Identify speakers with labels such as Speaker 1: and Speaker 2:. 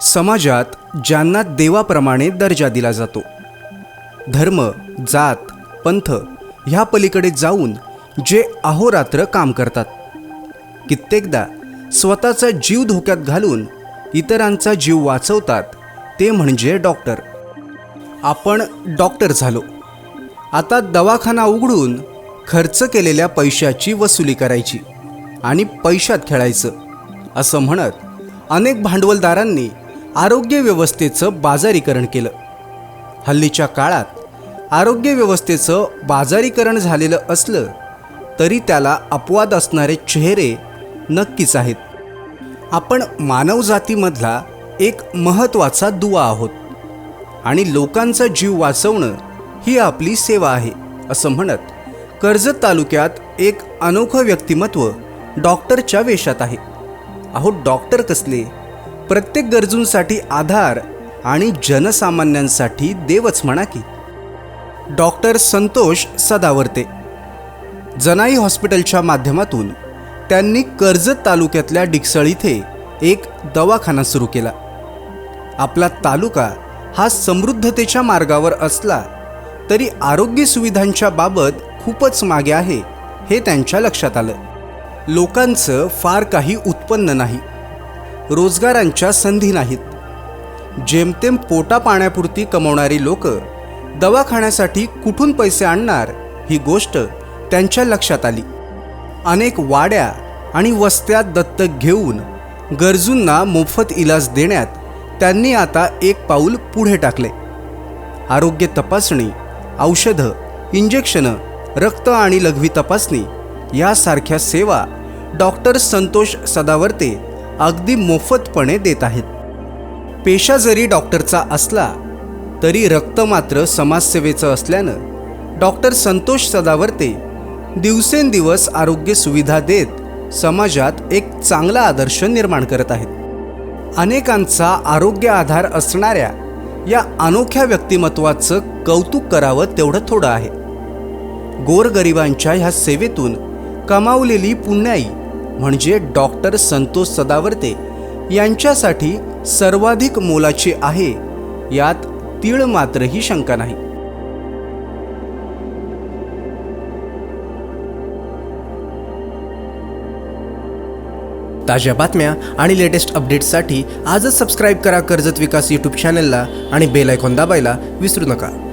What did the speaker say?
Speaker 1: समाजात ज्यांना देवाप्रमाणे दर्जा दिला जातो. धर्म जात पंथ ह्या पलीकडे जाऊन जे अहोरात्र काम करतात. कित्येकदा स्वतःचा जीव धोक्यात घालून इतरांचा जीव वाचवतात ते म्हणजे डॉक्टर. आपण डॉक्टर झालो. आता दवाखाना उघडून खर्च केलेल्या पैशाची वसुली करायची आणि पैशात खेळायचं असं म्हणत अनेक भांडवलदारांनी आरोग्य व्यवस्थेचं बाजारीकरण केलं. हल्लीच्या काळात आरोग्य व्यवस्थेचं बाजारीकरण झालेलं असलं तरी त्याला अपवाद असणारे चेहरे नक्कीच आहेत. आपण मानवजातीमधला एक महत्त्वाचा दुवा आहोत आणि लोकांचा जीव वाचवणं ही आपली सेवा आहे असं म्हणत कर्जत तालुक्यात एक अनोखं व्यक्तिमत्व डॉक्टरच्या वेशात आहे. अहो डॉक्टर कसले? प्रत्येक गरजूंसाठी आधार आणि जनसामान्यांसाठी देवच म्हणा की. डॉक्टर संतोष सदावर्ते जनाई हॉस्पिटलच्या माध्यमातून त्यांनी कर्जत तालुक्यातल्या डिकसळ इथे एक दवाखाना सुरू केला. आपला तालुका हा समृद्धतेच्या मार्गावर असला तरी आरोग्य सुविधांच्या बाबत खूपच मागे आहे हे त्यांच्या लक्षात आलं. लोकांचं फार काही उत्पन्न नाही. रोजगारांच्या संधी नाहीत. जेमतेम पोटा पाण्यापुरती कमवणारी लोक दवाखान्यासाठी कुठून पैसे आणणार ही गोष्ट त्यांच्या लक्षात आली. अनेक वाड्या आणि वस्त्या दत्तक घेऊन गरजूंना मोफत इलाज देण्यात त्यांनी आता एक पाऊल पुढे टाकले. आरोग्य तपासणी औषधं इंजेक्शनं रक्त आणि लघवी तपासणी यासारख्या सेवा डॉक्टर संतोष सदावर्ते अगदी मोफतपणे देत आहेत. पेशा जरी डॉक्टरचा असला तरी रक्त मात्र समाजसेवेचं असल्यानं डॉक्टर संतोष सदावर्ते दिवसेंदिवस आरोग्य सुविधा देत समाजात एक चांगला आदर्श निर्माण करत आहेत. अनेकांचा आरोग्य आधार असणाऱ्या या अनोख्या व्यक्तिमत्वाचं कौतुक करावं तेवढं थोडं आहे. गोरगरिबांच्या ह्या सेवेतून कमावलेली पुण्याई म्हणजे डॉक्टर संतोष सदावर्ते यांच्यासाठी सर्वाधिक मोलाचे आहे यात तीळ मात्रही शंका नाही.
Speaker 2: ताज्या बातम्या आणि लेटेस्ट अपडेट्ससाठी आजच सबस्क्राईब करा कर्जत विकास यूट्यूब चॅनलला आणि बेल आयकॉन दाबायला विसरू नका.